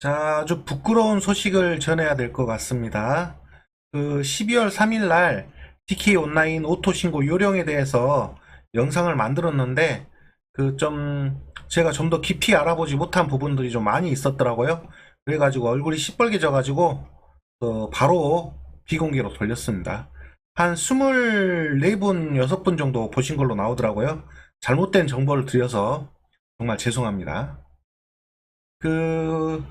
자, 아주 부끄러운 소식을 전해야 될 것 같습니다. 그 12월 3일 날 DK 온라인 오토 신고 요령에 대해서 영상을 만들었는데 그 좀 제가 좀 더 깊이 알아보지 못한 부분들이 좀 많이 있었더라고요. 그래가지고 얼굴이 시뻘개져 가지고 어, 바로 비공개로 돌렸습니다. 한 24분, 6분 정도 보신 걸로 나오더라고요. 잘못된 정보를 드려서 정말 죄송합니다. 그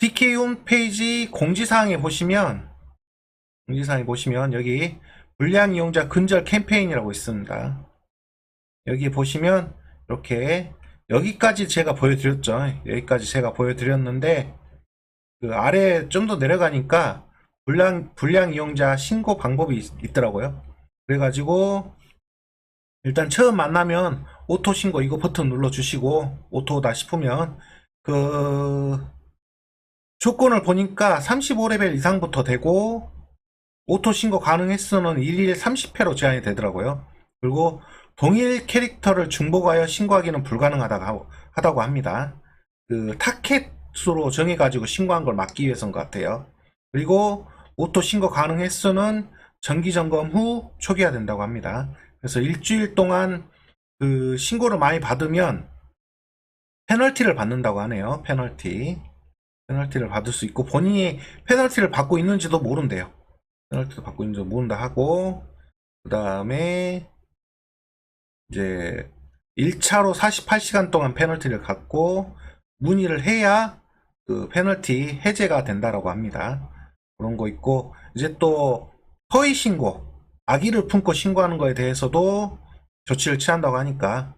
DK 홈페이지 공지사항에 보시면 공지사항에 보시면 여기 불량 이용자 근절 캠페인이라고 있습니다. 여기 보시면 이렇게 여기까지 제가 보여드렸죠. 여기까지 제가 보여드렸는데 그 아래 좀 더 내려가니까 불량 불량 이용자 신고 방법이 있, 있더라고요. 그래가지고 일단 처음 만나면 오토 신고 이거 버튼 눌러주시고 오토다 싶으면 그 조건을 보니까 35레벨 이상부터 되고 오토 신고 가능 횟수는 1일 30회로 제한이 되더라고요. 그리고 동일 캐릭터를 중복하여 신고하기는 불가능하다고 하다고 합니다. 그 타켓으로 정해가지고 신고한 걸 막기 위해서인 것 같아요. 그리고 오토 신고 가능 횟수는 정기 점검 후 초기화 된다고 합니다. 그래서 일주일 동안 그 신고를 많이 받으면 페널티를 받는다고 하네요. 페널티. 페널티를 받을 수 있고 본인이 페널티를 받고 있는지도 모른대요. 페널티를 받고 있는지 모른다 하고 그 다음에 이제 1차로 48시간 동안 페널티를 갖고 문의를 해야 그 페널티 해제가 된다라고 합니다. 그런 거 있고 이제 또 허위 신고 악의를 품고 신고하는 거에 대해서도 조치를 취한다고 하니까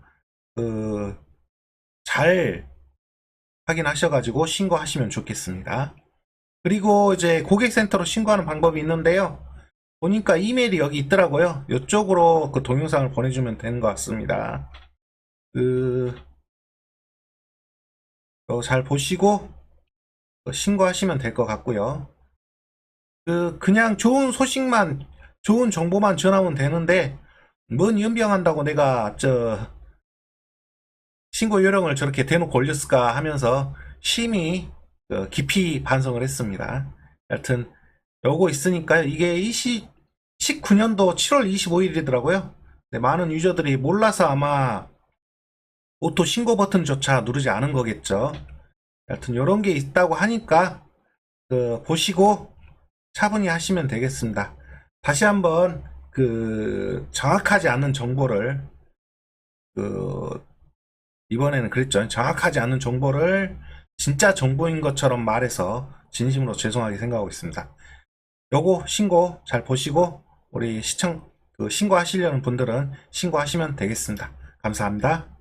그 잘 확인하셔가지고 신고하시면 좋겠습니다. 그리고 이제 고객센터로 신고하는 방법이 있는데요. 보니까 이메일이 여기 있더라고요. 이쪽으로 그 동영상을 보내주면 되는 것 같습니다. 그, 어, 잘 보시고 어, 신고하시면 될 것 같고요. 그, 그냥 좋은 소식만, 좋은 정보만 전하면 되는데, 뭔 연병한다고 내가, 저, 신고 요령을 저렇게 대놓고 올렸을까 하면서 심히 어, 깊이 반성을 했습니다. 여튼, 요거 있으니까요. 이게 20, 19년도 7월 25일이더라고요. 많은 유저들이 몰라서 아마 오토 신고 버튼조차 누르지 않은 거겠죠. 여튼 요런 게 있다고 하니까 그 보시고 차분히 하시면 되겠습니다. 다시 한번 그 정확하지 않은 정보를 그 이번에는 그랬죠. 정확하지 않은 정보를 진짜 정보인 것처럼 말해서 진심으로 죄송하게 생각하고 있습니다. 요거 신고 잘 보시고 우리 시청 그 신고하시려는 분들은 신고하시면 되겠습니다. 감사합니다.